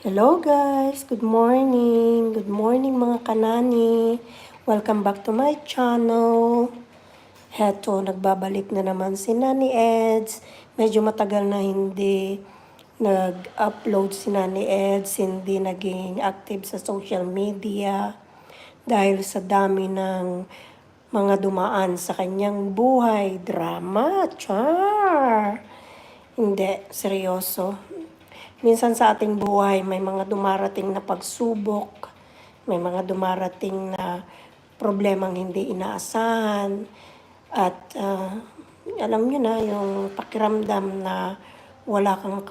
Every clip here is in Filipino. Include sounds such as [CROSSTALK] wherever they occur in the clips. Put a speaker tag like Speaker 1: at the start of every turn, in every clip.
Speaker 1: Hello guys! Good morning! Good morning mga kanani! Welcome back to my channel! Heto, nagbabalik na naman si Nani Eds. Medyo matagal na hindi nag-upload si Nani Eds, hindi naging active sa social media dahil sa dami ng mga dumaan sa kanyang buhay. Drama! Char! Hindi, seryoso. Minsan sa ating buhay, may mga dumarating na pagsubok, may mga dumarating na problemang hindi inaasahan, at ah, alam nyo na, yung pakiramdam na wala kang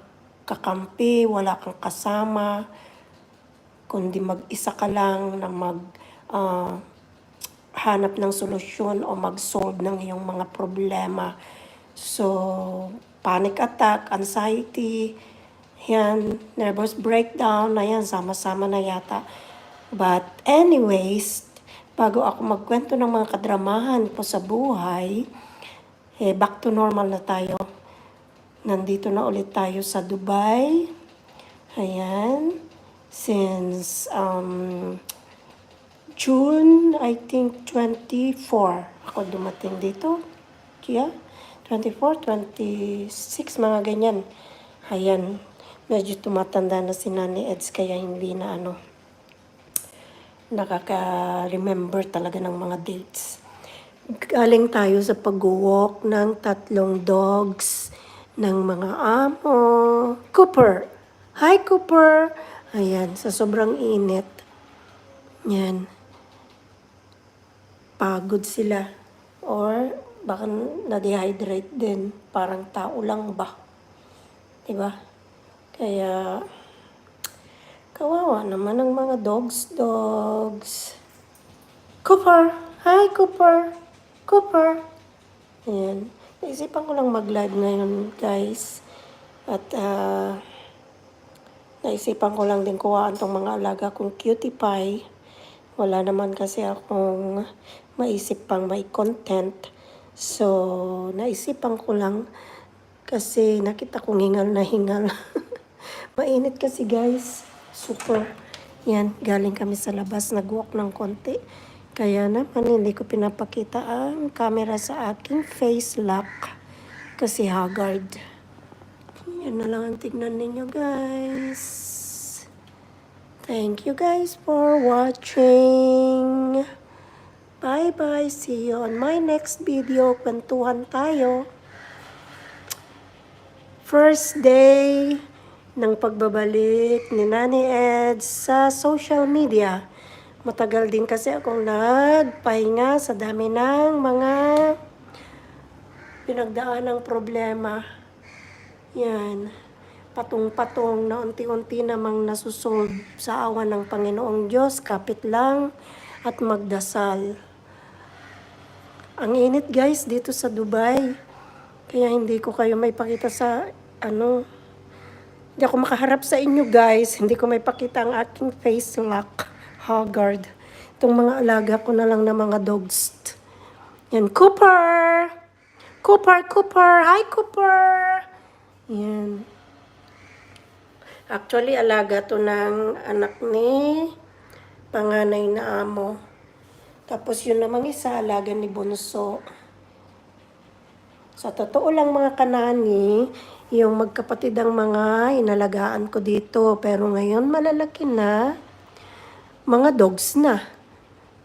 Speaker 1: kakampi, wala kang kasama, kundi mag-isa ka lang na mag ah, hanap ng solusyon o mag-solve ng iyong mga problema. So, panic attack, anxiety, yan, nervous breakdown, na yan, sama-sama na yata. But anyways, bago ako magkwento ng mga kadramahan ko sa buhay, eh, back to normal na tayo. Nandito na ulit tayo sa Dubai. Ayan. Since um, June, I think 24, ako dumating dito. Kaya, 24, 26, mga ganyan. Ayan, medyo tumatanda na si Nani Eds, kaya hindi na ano, nakaka-remember talaga ng mga dates. Galing tayo sa pag-walk ng tatlong dogs ng mga amo. Cooper! Hi, Cooper! Ayan, sa sobrang init. Yan. Pagod sila. Or baka na-dehydrate din. Parang tao lang ba? Diba? Kaya, kawawa naman ang mga dogs, dogs. Cooper! Hi, Cooper! Cooper! Ayan. Naisipan ko lang mag-live ngayon, guys. At, ah, naisipan ko lang din kuhaan tong mga alaga kong cutie pie. Wala naman kasi akong maisip pang may content. So, naisipan ko lang kasi nakita kong hingal na hingal. [LAUGHS] Mainit kasi guys. Super. Yan, galing kami sa labas, nag-walk ng konti. Kaya naman hindi ko pinapakita ang camera sa aking face lock. Kasi haggard. Yan na lang ang tignan ninyo guys. Thank you guys for watching. Bye-bye. See you on my next video. Kwentuhan tayo. First day ng pagbabalik ni Nani Ed sa social media. Matagal din kasi akong nagpahinga sa dami ng mga pinagdaan ng problema. Yan. Patong-patong na unti-unti namang nasusolve sa awa ng Panginoong Diyos. Kapit lang at magdasal. Ang init guys dito sa Dubai. Kaya hindi ko kayo may pakita sa ano. Hindi ako makaharap sa inyo guys. Hindi ko may pakita ang aking face lock. Haggard. Itong mga alaga ko na lang na mga dogs. Yan, Cooper! Cooper, Cooper! Hi, Cooper! Yan. Actually, alaga to ng anak ni panganay na amo. Tapos yun namang isa, alaga ni Bunso. Sa totoo lang mga kanani, yung magkapatid ang mga inalagaan ko dito. Pero ngayon malalaki na, mga dogs na.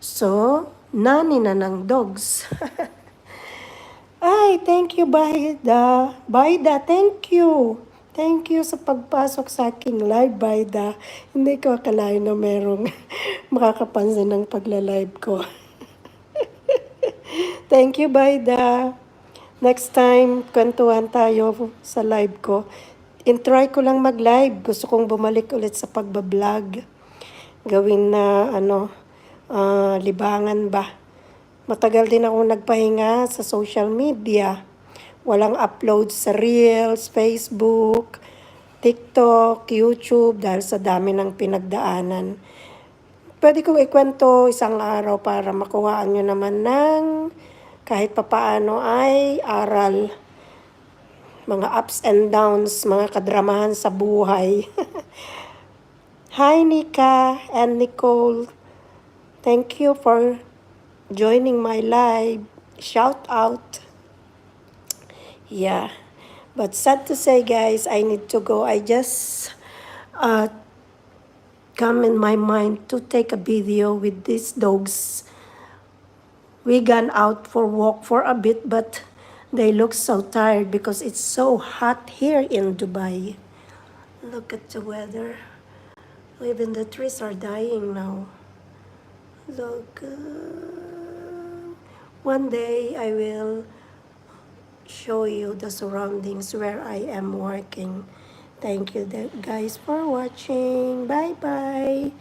Speaker 1: So, nani na ng dogs. [LAUGHS] Ay, thank you, Baida. Baida, thank you. Thank you sa pagpasok sa aking live, Baida. Hindi ko akalain na merong [LAUGHS] makakapansin ng pagla-live ko. [LAUGHS] thank you, Baida. Next time, kwentuhan tayo sa live ko. In-try ko lang mag-live. Gusto kong bumalik ulit sa pagbablog. Gawin na, ano, ah, libangan ba. Matagal din ako nagpahinga sa social media. Walang upload sa Reels, Facebook, TikTok, YouTube dahil sa dami ng pinagdaanan. Pwede kong ikwento isang araw para makuhaan nyo naman ng kahit papaano ay aral. Mga ups and downs, mga kadramahan sa buhay. [LAUGHS] Hi, Nika and Nicole. Thank you for joining my live. Shout out. Yeah. But sad to say, guys, I need to go. I just uh, come in my mind to take a video with these dogs. We gone out for walk for a bit, but they look so tired because it's so hot here in Dubai. Look at the weather. Even the trees are dying now. Look. uh, one day I will show you the surroundings where I am working. Thank you guys for watching. Bye bye.